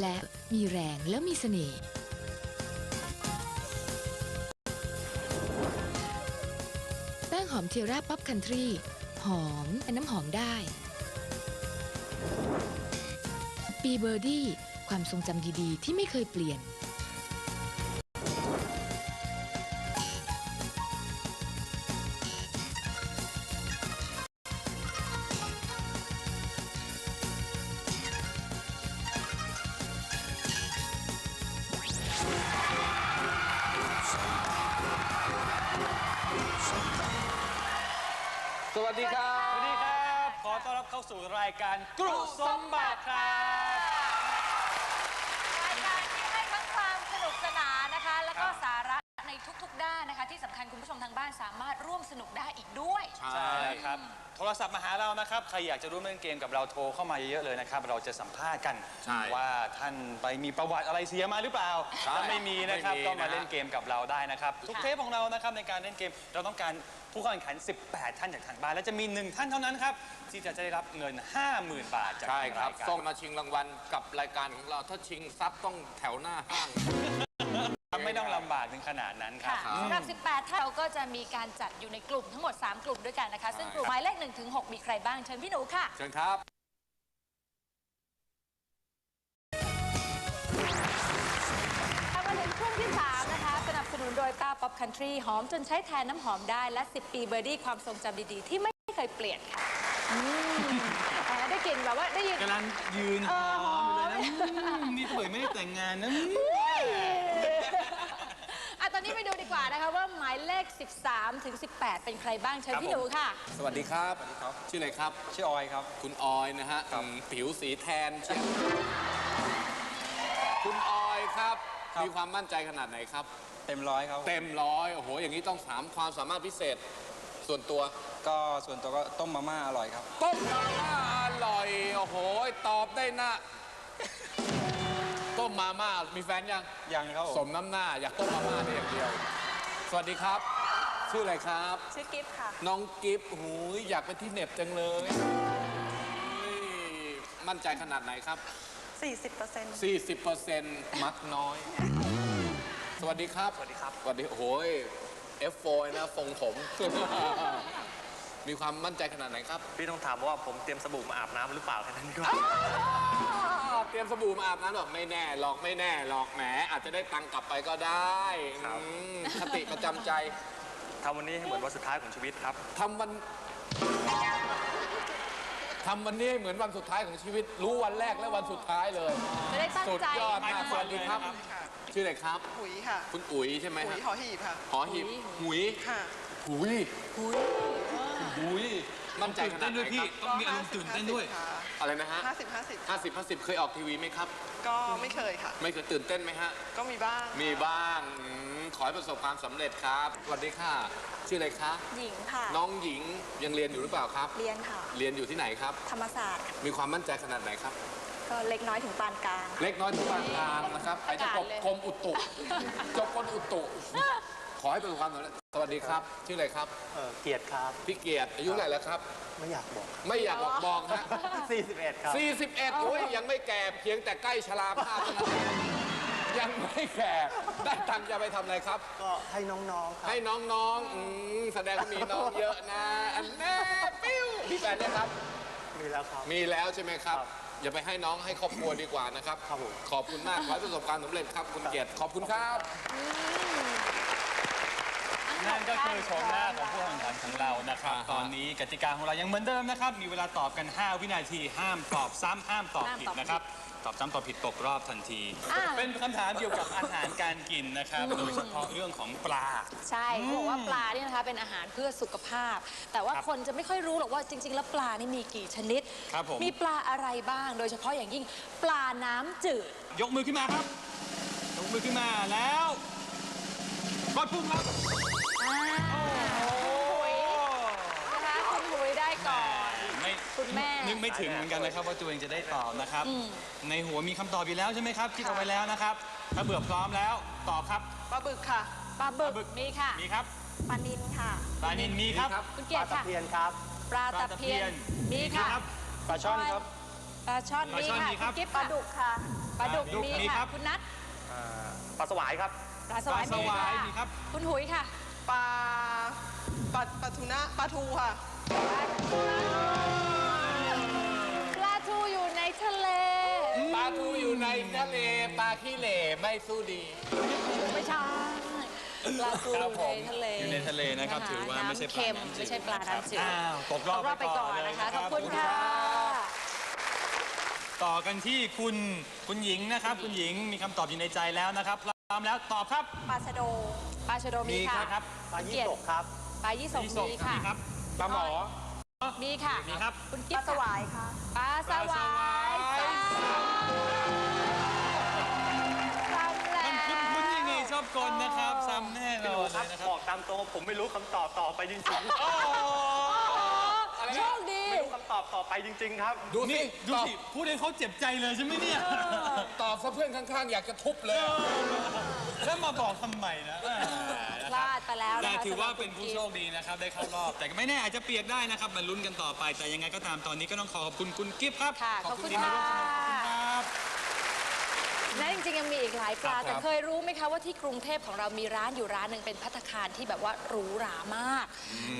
และมีแรงและมีเสน่ห์แป้งหอมเทียร่าป๊อปคันทรีหอมเป็นน้ำหอมได้ ปีเบอร์ดี้ ความทรงจำดีๆ ที่ไม่เคยเปลี่ยน ดีครับ สวัสดีครับ ขอต้อนรับเข้าสู่รายการกรุสมบัติครับ ที่สำคัญคุณผู้ชมทางบ้านสามารถร่วมสนุกได้อีกด้วย ใช่ครับโทรศัพท์มาหาเรานะครับใครอยากจะร่วมเล่นเกมกับเราโทรเข้ามาเยอะๆเลยนะครับ เราจะสัมภาษณ์กันใช่ว่าท่านไปมีประวัติอะไรเสียมาหรือเปล่าใช่ถ้าไม่มีนะครับไม่มีก็มานะ เล่นเกมกับเราได้นะครับ ทุกเทปของเรานะครับในการเล่นเกมเราต้องการผู้เข้าแข่งขัน 18 ท่านจากทางบ้านและจะมีหนึ่งท่านเท่านั้นครับที่จะได้รับเงิน 50,000 บาทจากใช่ทางครับรายการส่งมาชิงรางวัลกับรายการของเรา ถ้าชิงทรัพย์ต้องแถวหน้าห้างครับ ไม่ต้องลำบากถึงขนาดนั้นครับ ค่ะสำหรับ 18 ท่านเราก็จะมีการจัดอยู่ในกลุ่มทั้งหมด 3 กลุ่มด้วยกันนะคะ ซึ่งกลุ่มหมายเลข1ถึง6มีใครบ้าง เชิญพี่หนูค่ะ เชิญครับมาถึงช่วงที่ 3 นะคะ สนับสนุนโดยตาป๊อปคันทรีหอมจนใช้แทนน้ำหอมได้ และ 10 ปีเบอร์ดี้ความทรงจำดีๆ ที่ไม่เคยเปลี่ยนค่ะอืมแหมได้กลิ่นแบบว่าได้ยิน กำลังยืนเอหออมอยู่เลยนะอืมนี่เผยไม่ได้แต่งงานนะอะตอ นนี้ไปดูดีกว่านะคะว่าหมายเลข 13 ถึง 18 เป็นใครบ้างเชิญพี่หนูค่ะสวัสดีครับ ชื่ออะไรครับ ชื่อออยครับ คุณออยนะฮะอืมผิวสีแทนเชียวคุณออยครับ ครับ มีความมั่นใจขนาดไหนครับ เต็มร้อยครับ เต็มร้อยโอ้โห อย่างนี้ต้องถามความสามารถพิเศษ ส่วนตัว ก็ส่วนตัวก็ต้มมาม่าอร่อยครับ ต้มมาม่าอร่อย โอ้โห ตอบได้นะ ต้มมาม่ามีแฟนยัง ยังครับผสมมน้ำหน้า อยากต้มมาม่าได้อย่างเดียว สวัสดีครับ ชื่ออะไรครับ ชื่อกิฟต์ค่ะ น้องกิฟต์หูยอยากเป็นที่เหน็บจังเลยนี่มั่นใจขนาดไหนครับ 40% 40%มักน้อย สวัสดีครับ สวัสดีครับ สวัสดีโอ้โหย F4 นะฟงผม มีความมั่นใจขนาดไหนครับ พี่ต้องถามว่าผมเตรียมสบู่มาอาบน้ำหรือเปล่าแค่นั้นก็เต รียมสบู่มาอาบน้ำหรอกไม่แน่หรอกไม่แน่หรอกแหมอาจจะได้ตังค์กลับไปก็ได้อืมคติประจำใจทำวันนี้ให้เหมือนวันสุดท้ายของชีวิตครับ ทำวันทำวันนี้ให้เหมือนวันสุดท้ายของชีวิต รู้วันแรกและวันสุดท้ายเลย จะได้ตั้งสุดใจยอดมากสวัสดีครับ ชื่ออะไรครับ หุยค่ะคุณอุ๋ยใช่ไหมหุฮะยหอหีบค่ะ หอหีบหุยค่ะหุยหุยมั่นใจขนาดไหนครับ ต้องมีอารมณ์ตื่นเต้นด้วย อะไรนะฮะ50 50 50 50 เคยออกทีวีไหมครับ ก็ไม่เคยค่ะ ไม่เคยตื่นเต้นไหมฮะ ก็มีบ้าง มีบ้างอืมขอให้ประสบความสำเร็จครับสวัสดีค่ะ ชื่ออะไรคะ หญิงค่ะ น้องหญิงยังเรียนอยู่หรือเปล่าครับ เรียนค่ะ เรียนอยู่ที่ไหนครับ ธรรมศาสตร์ มีความมั่นใจขนาดไหนครับ ก็เล็กน้อยถึงปานกลาง เล็กน้อยถึงปานกลางนะครับไปจะจบกรมอุตุจบกรมอุตุข อให้ประสบความสำเร็จสวัสดีครับ ชื่ออะไรครับ เออเกียรติครับ พี่เกียรติอายุเท่าไหร่แล้วครับ ไม่อยากบอกไม่อยากบอกบอกฮะ41 ครับ 41โอ้ยยังไม่แก่เพียงแต่ใกล้ชราภาพเท่านั้นเองยังไม่แก่ได้ตังค์จะไปทำอะไรครับ ก็ให้น้องๆครับให้น้องๆอืมแสดงว่ามีน้องเยอะนะ อันแน่ปิ้วพี่แฟนเนี่ยครับ มีแล้วครับ มีแล้วใช่ไหมครับ ครับอย่าไปให้น้องให้ครอบครัวดีกว่านะครับ ครับผม ขอบคุณมากขอให้ประสบความสำเร็จครับคุณเกียรติขอบคุณครับ นั่นก็คือโฉมหน้าของผู้แข่งขันของเรานะครับอ่าฮะตอนนี้กติกาของเรายังเหมือนเดิมนะครับ มีเวลาตอบกัน 5 วินาที ห้ามตอบซ้ำห้ามตอบห้ามผิดตอบผิดนะครับ ตอบซ้ำตอบผิดตกรอบทันทีอ่าเป็นคำถามเกี่ยวกับอาหารการกินนะครับ โดยเฉพาะเรื่องของปลา ใช่เขาบอกว่าปลาเนี่ยนะคะเป็นอาหารเพื่อสุขภาพ แต่ว่าครับคนจะไม่ค่อยรู้หรอกว่าจริง ๆ แล้วปลานี่มีกี่ชนิด ครับผม มีปลาอะไรบ้าง โดยเฉพาะอย่างยิ่งปลาน้ำจืด ยกมือขึ้นมาครับ ยกมือขึ้นมาแล้วกดปุ่มครับอ่า นะคะคุณหุยได้ก่อน ไม่คุณแม่ นึกไม่ถึงเหมือนกันนะครับ ว่าตัวเองจะได้ตอบนะครับอืมในหัวมีคำตอบอยู่แล้วใช่ไหมครับคิดเอาไว้แล้วนะครับ ถ้าเบื่อพร้อมแล้วตอบครับ ปลาบึกค่ะ ปลาบึปลาบึกกมีค่ะ มีครับปลานินค่ะ ปลานินมีครับคุณเกียรติค่ะ เพียนครับ ปลาตะเพียนมีค่ะครับปลาช่อนครับปปลาช่อนปลามีช่อนค่ะมีครับคุณกิฟต์ปลาดุกค่ะ ปลาดุกปลาดุกมีมีครัค่ะบคุณนัทปลาสวายครับ ปลาสวายปลาสวายค่ะมีครับ คุณหุยค่ะ ปลาปลาปลาทูน่าปลาทูค่ะ ปลาทูอยู่ในทะเล ปลาทูอยู่ในทะเลปลาขี้เหร่ไม่สู้ดี ไม่ใช่ปลาทูครับอผยู่มในทะเลอยู่ในทะเลนะครับะถือว่าไม่ใช่ปลาน้ำเค็มน้ำจืดไม่ใช่ปลาน้ำจืดอ้าวตกรอบตกรอบไปก่อนไปก่อนเลยนะคะนะคขรับอบคุณค่ะ ต่อกันที่คุณคุณหญิงนะครับ คุณหญิงมีคำตอบอยู่ในใจแล้วนะครับพร้อมแล้วตอบครับ ปลาชะโด ปลาชะโดมีมีค่ะครับ ปลายี่สกครับ ปลายี่สกมีสมีกค่ะมีครับปลาหมอ มีค่ะมีครับ คุณปกิ๊ลาฟสวายค่ะ ปลาสวายปลาสวายซ้ำแล้ว มันคุ้นคุ้นยังไงชอบกลนะครับซ้ำแน่นอนคเลรับยนะคบรับอกตามตรงผมไม่รู้คำตอบต่อไปจริงโอ้โชคดีๆไม่รู้คำ ตอบต่อไปจริง ๆ ครับ ดูสินี่ดูตอบสิพูดให้เขาเจ็บใจเลยใช่ไหมเนี่ยตอบซะเพื่อนข้างๆ อยากจะทุบเลยอะแล้วมาบอกทำไมนะพลาดไปแล้วแต่นะคะถือว่าสำหรับเป็นผู้คุณโชกิ๊ฟคดีนะครับ ได้เข้ารอบ แต่ก็ไม่แน่อาจจะเปียกได้นะครับมาลุ้นกันต่อไป แต่ยังไงก็ตามตอนนี้ก็ต้องขอขอบคุณคุณกิฟต์ครับ ค่ะขอบคุณที่มาค่ะ ร่วมสนุกครับ และจริงๆยังมีอีกหลายปลา ครับแต่เคยรู้ไหมคะว่าที่กรุงเทพของเรามีร้านอยู่ร้านหนึ่งเป็นพัตตาคารที่แบบว่าหรูหรามาก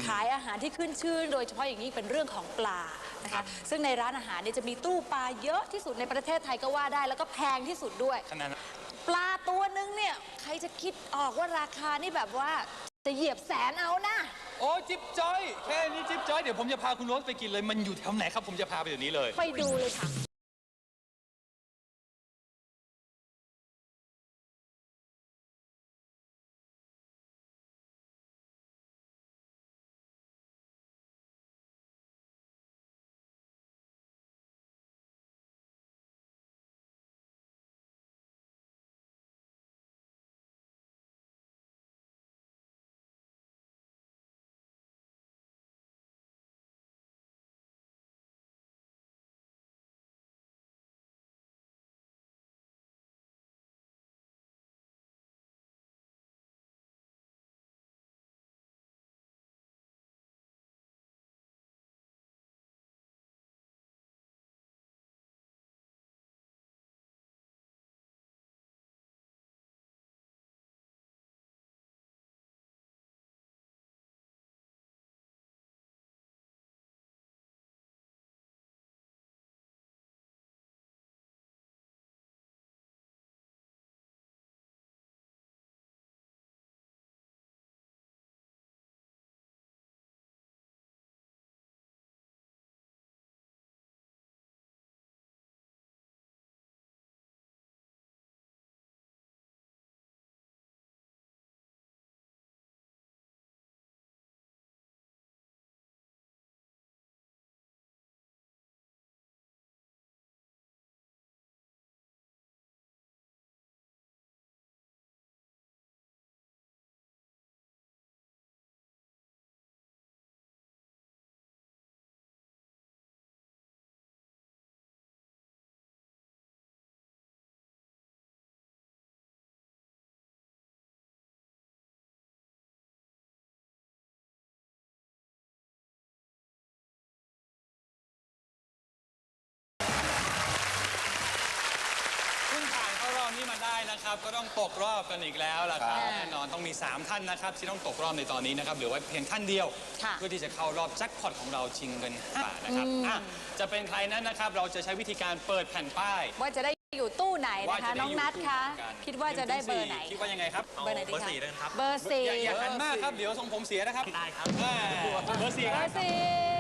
ขายอาหารที่ขึ้นชื่อ โดยเฉพาะอย่างนี้เป็นเรื่องของปลานะคะซึ่งในร้านอาหารเนี่ยจะมีตู้ปลาเยอะที่สุดในประเทศไทยก็ว่าได้ แล้วก็แพงที่สุดด้วย ขนาดนั้นปลาตัวนึงเนี่ยใครจะคิดออกว่าราคานี่แบบว่าจะเหยียบแสนเอานะโอ้จิ๊บจอย แค่นี้จิ๊บจอย เดี๋ยวผมจะพาคุณโรสไปกินเลย มันอยู่แถวไหนครับ ผมจะพาไปเดี๋ยวนี้เลย ไปดูเลยค่ะ มาได้นะครับ ก็ต้องตกรอบกันอีกแล้วล่ะครับครับ แน่นอนต้องมี 3 ท่านนะครับ ที่ต้องตกรอบในตอนนี้นะครับเหลือไว้เพียงท่านเดียว ค่ะเพื่อที่จะเข้ารอบแจ็คพอตของเราชิงเงิน5บาทนะครับอะจะเป็นใครนั้นนะครับ เราจะใช้วิธีการเปิดแผ่นป้ายว่าจะได้อยู่ตู้ไหนว่านะคะ จะได้น้องนัทยู่คะตู้กันคิดว่าจะได้เบอร์ไหน คิดว่ายังไงครับเบอร์ไหนดีคะเบอร์สี่ด้วยนะครับ เบอร์สี่อย่าอย่าหันมากครับเดี๋ยวทรงผมเสียนะครับได้ครับเบอร์สี่เบคอรับ ร์สี่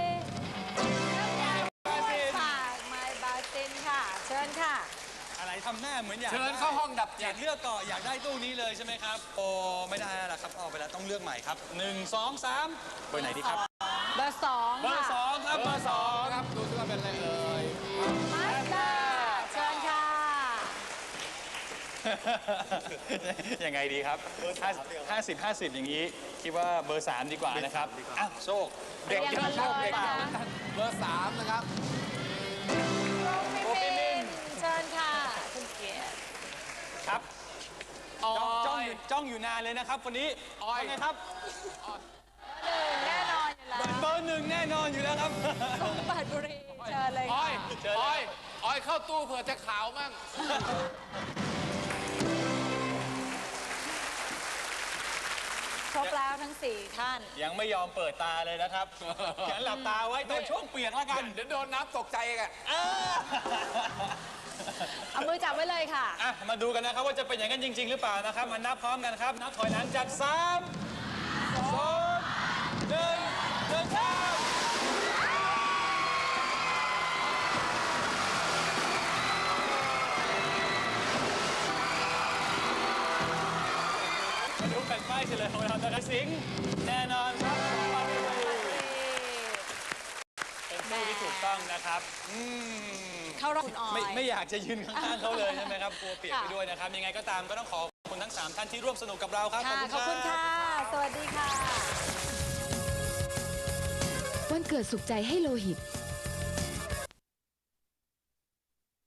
ทำหน้าเหมือนอยากเชิญเข้าห้องดับอจิยาต กเลือกก่อนอยากได้ตู้นี้เลยใช่ไหมครับ โอ้ไม่ได้แล้วครับเอาไปแล้วต้องเลือกใหม่ครับหนึ่งสองสามเบอร์ไหนดีครับเบอร์สองเบอค่ะร์สองครับเบอร์สองครับดูสิว่าเป็นอะไรเอ่ยมาสเตอร์เชิญค่ะ ยังไงดีครับห้าสิบห้าสิบอย่างนี้ คิดว่าเบอร์สามดีกว่านะครับอะโชคเรียงกันเลยนะคะเบอร์สามนะครับ ครับจ้องจ้องอยู่จ้องอยู่นานเลยนะครับวันนี้ออยไงครับหนึ่งแน่นอนอยู่แล้วเบอร์หนึ่งแน่นอนอยู่แล้วครับกรุงเปิดบุรีเชิญเลยอค่ะอยออยอออยเข้าตู้เผื่อจะขาวมั่งครบแล้วทั้ง4ท่าน ยังไม่ยอมเปิดตาเลยนะครับยังหลับตาไว้ตอนช่วงเปียกแล้วกัน เดี๋ยวโดนน้ำตกใจอีกันเออ เอามือจับไว้เลยค่ะ อะ มาดูกันนะครับว่าจะเป็นอย่างนั้นจริง ๆ หรือเปล่านะครับ มานับพร้อมกันครับ นับถอยหลังจาก3 2 1เดินข้ามมาดูแผ่นป้ายเฉลยของเรานะครับสิงห์ ต้องนะครับอืมเข้ารอบคุณออย ไม่ไม่อยากจะยืนข้างๆเขาเลยใช่ไหมครับกลัวเปียกไปค่ะ ด้วยนะครับ ยังไงก็ตามก็ต้องขอบคุณทั้ง3ท่านที่ร่วมสนุกกับเราครับค่ะขอบคุณค่ะ สวัสดีค่ะ วันเกิดสุขใจให้โลหิต